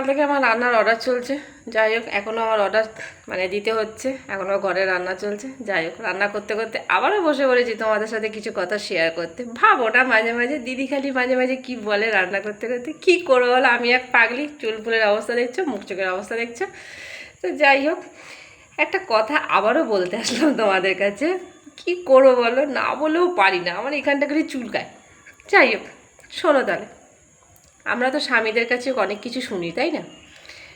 সকাল থেকে আমার রান্নার অর্ডার চলছে। যাই হোক এখনও আমার অর্ডার মানে দিতে হচ্ছে। এখনও ঘরে রান্না চলছে। যাই হোক, রান্না করতে করতে আবারও বসে পড়েছি তোমাদের সাথে কিছু কথা শেয়ার করতে। ভাব ওটা মাঝে মাঝে, দিদি খালি মাঝে মাঝে কি বলে রান্না করতে করতে, কি করব বলো? আমি এক পাগলি, চুল ফুলের অবস্থা দেখছ, মুখ চোখের অবস্থা দেখছ। তো যাই হোক, একটা কথা আবারও বলতে আসলাম তোমাদের কাছে। কি করব বলো? না বলেও পারি না। আমার এখানটা করে চুলকায় যাই হোক, শোনো তাহলে। আমরা তো স্বামীদের কাছে অনেক কিছু শুনি, তাই না?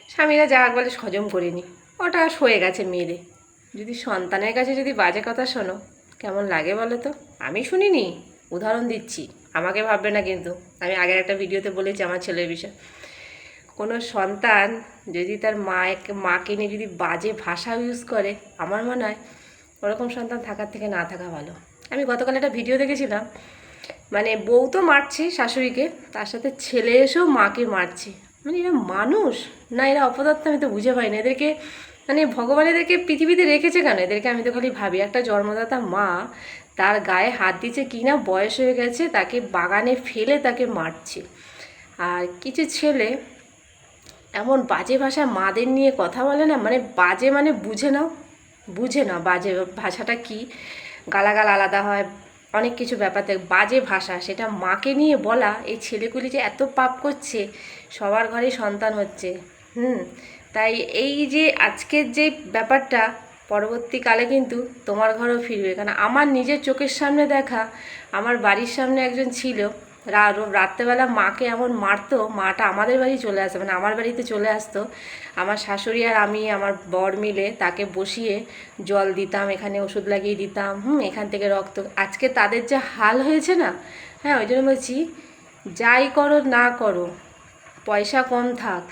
স্বামীরা যা বলে সজম করে নি। ওটা সয়ে গেছে মেয়েদের যদি সন্তানের কাছে যদি বাজে কথা শোনো, কেমন লাগে বলো তো? আমি শুনিনি, উদাহরণ দিচ্ছি। আমাকে ভাববে না কিন্তু। আমি আগের একটা ভিডিওতে বলেছি আমার ছেলের বিষয়। কোনো সন্তান যদি তার মাকে মাকে নিয়ে যদি বাজে ভাষা ইউজ করে, আমার মনে হয় ওরকম সন্তান থাকার থেকে না থাকা ভালো। আমি গতকাল একটা ভিডিও দেখেছিলাম মানে বউ তো মারছে শাশুড়িকে, তার সাথে ছেলে এসেও মাকে মারছে। মানে এরা মানুষ? না, এরা অপদার্থ আমি তো বুঝে পাই না এদেরকে মানে ভগবান এদেরকে পৃথিবীতে রেখেছে কেন? এদেরকে আমি তো খালি ভাবি, একটা জন্মদাতা মা, তার গায়ে হাত দিচ্ছে কি না বয়স হয়ে গেছে, তাকে বাগানে ফেলে তাকে মারছে। আর কিছু ছেলে এমন বাজে ভাষায় মাদের নিয়ে কথা বলে না মানে বাজে মানে বুঝে নাও। বুঝে নাও বাজে ভাষাটা কি। গালাগাল আলাদা হয় অনেক কিছু ব্যাপার থাকে, বাজে ভাষা, সেটা মাকে নিয়ে বলা, এই ছেলেগুলি যে এত পাপ করছে, সবার ঘরে সন্তান হচ্ছে। হুম, তাই এই যে আজকের যে ব্যাপারটা, পরবর্তীকালে কিন্তু তোমার ঘরেও ফিরবে। কারণ আমার নিজের চোখের সামনে দেখা, আমার বাড়ির সামনে একজন ছিল রাত্রেবেলা মাকে এমন মারতো, মাটা আমাদের বাড়ি চলে আসতো মানে আমার বাড়িতে চলে আসতো। আমার শাশুড়ি আর আমি, আমার বর মিলে তাকে বসিয়ে জল দিতাম, এখানে ওষুধ লাগিয়ে দিতাম, হুম, এখান থেকে রক্ত। আজকে তাদের যে হাল হয়েছে না হ্যাঁ ওই জন্য বলছি, যাই করো না করো, পয়সা কম থাক,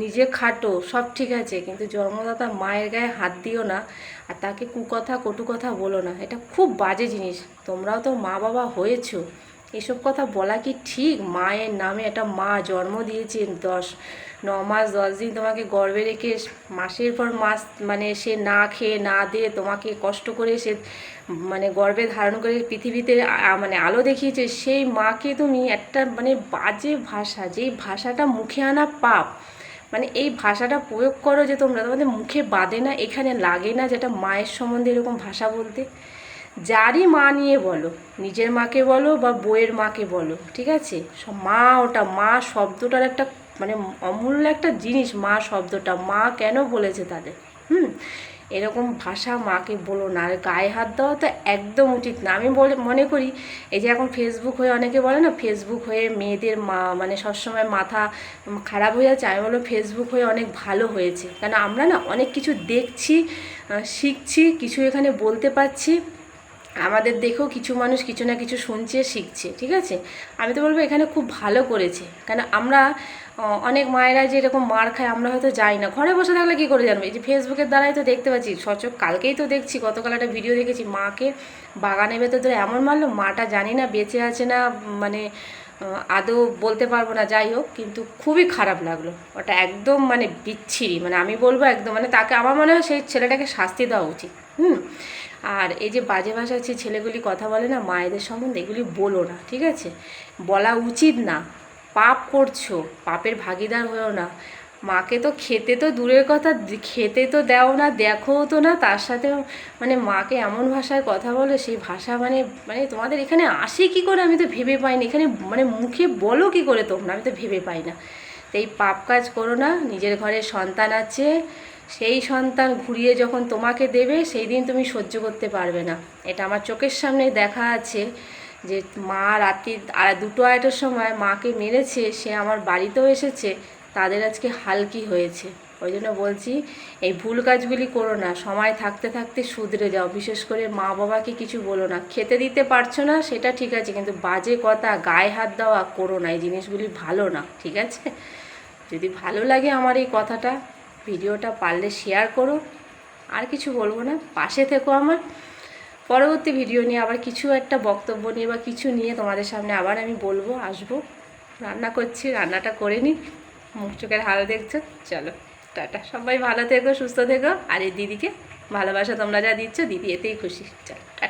নিজে খাটো, সব ঠিক আছে, কিন্তু জন্মদাতা মায়ের গায়ে হাত দিও না, আর তাকে কুকথা কটু কথা বলো না, এটা খুব বাজে জিনিস। তোমরাও তো মা বাবা হয়েছো। এসব কথা বলা কি ঠিক? মায়ের নামে একটা মা জন্ম দিয়েছেন দশ, ন মাস, দশ দিন তোমাকে গর্ভে রেখে মাসের পর মাস মানে সে না খেয়ে, না দিয়ে তোমাকে কষ্ট করে সে মানে গর্ভে ধারণ করে পৃথিবীতে মানে আলো দেখিয়েছে, সেই মাকে তুমি একটা মানে বাজে ভাষা, যেই ভাষাটা মুখে আনা পাপ মানে এই ভাষাটা প্রয়োগ করো যে তোমরা তোমাদের মুখে বাঁধে না, এখানে লাগে না যেটা মায়ের সম্বন্ধে এরকম ভাষা বলতে। যারই মা নিয়ে বলো, নিজের মাকে বলো বা বইয়ের মাকে বলো, ঠিক আছে? মা ওটা, মা শব্দটার একটা মানে অমূল্য একটা জিনিস মা শব্দটা, মা কেন বলেছে তাদের? হুম? এরকম ভাষা মাকে বলো না, আর গায়ে হাত দেওয়া তো একদম উচিত না। আমি বলে, মনে করি, এই যে এখন ফেসবুক হয়ে অনেকে বলে না ফেসবুক হয়ে মেয়েদের মা মানে সবসময় মাথা খারাপ হয়ে যাচ্ছে। আমি বলো ফেসবুক হয়ে অনেক ভালো হয়েছে। কারণ আমরা না অনেক কিছু দেখছি শিখছি, কিছু এখানে বলতে পারছি। আমাদের দেখেও কিছু মানুষ কিছু না কিছু শুনছে, শিখছে, ঠিক আছে? আমি তো বলব এখানে খুব ভালো করেছে। কেন আমরা অনেক মায়েরা যে এরকম মার খায়, আমরা হয়তো যাই না। ঘরে বসে থাকলে কী করে জানব? এই যে ফেসবুকের দ্বারাই তো দেখতে পাচ্ছি, সচক কালকেই তো দেখছি, গতকাল একটা ভিডিও দেখেছি, মাকে বাগানে ভেতর ধরে এমন মারলো, মাটা জানি না বেঁচে আছে না মানে আদৌ বলতে পারব না, যাই হোক, কিন্তু খুবই খারাপ লাগল। ওটা একদম মানে বিচ্ছিরি মানে আমি বলব একদম মানে তাকে আমার মনে হয় সেই ছেলেটাকে শাস্তি দেওয়া উচিত। হুম? আর এই যে বাজে ভাষা যে ছেলেগুলি কথা বলে না, মায়েদের সম্বন্ধে এগুলি বলো না, ঠিক আছে? বলা উচিত না। পাপ করছ, পাপের ভাগিদার হয়েও না। মাকে তো খেতে তো দূরের কথা খেতে তো দেও না, দেখো তো না, তার সাথে মানে মাকে এমন ভাষায় কথা বলে, সেই ভাষা মানে মানে তোমাদের এখানে আসে কি করে? আমি তো ভেবে পাই না এখানে মানে মুখে বলো কি করে তোমরা? আমি তো ভেবে পাই না। তো এই পাপ কাজ করো না, নিজের ঘরে সন্তান আছে সেই সন্তান ঘুরিয়ে যখন তোমাকে দেবে, সেই দিন তুমি সহ্য করতে পারবে না। এটা আমার চোখের সামনে দেখা আছে যে মা রাত্রি দুটো আড়াইটার সময় মাকে মেরেছে, সে আমার বাড়িতেও এসেছে, তাদের আজকে হালকি হয়েছে? ওই জন্য বলছি, এই ভুল কাজগুলি করো না, সময় থাকতে থাকতে শুধরে যাও। বিশেষ করে মা বাবাকে কিছু বলো না। খেতে দিতে পারছ না, সেটা ঠিক আছে, কিন্তু বাজে কথা, গায়ে হাত দেওয়া করো না, এই জিনিসগুলি ভালো না, ঠিক আছে? যদি ভালো লাগে আমার এই কথাটা ভিডিওটা পারলে শেয়ার করো। আর কিছু বলব না, পাশে থেকো আমার। পরবর্তী ভিডিও নিয়ে আবার কিছু একটা বক্তব্য নিয়ে বা কিছু নিয়ে তোমাদের সামনে আবার আমি বলব, আসব। রান্না করছি, রান্নাটা করে নিই মুখ চোখের হাল দেখছ? চলো, টাটা। সবাই ভালো থেকো, সুস্থ থেকো। আর এই দিদিকে ভালোবাসা তোমরা যা দিচ্ছ, দিদি এতেই খুশি। চলো, টাটা।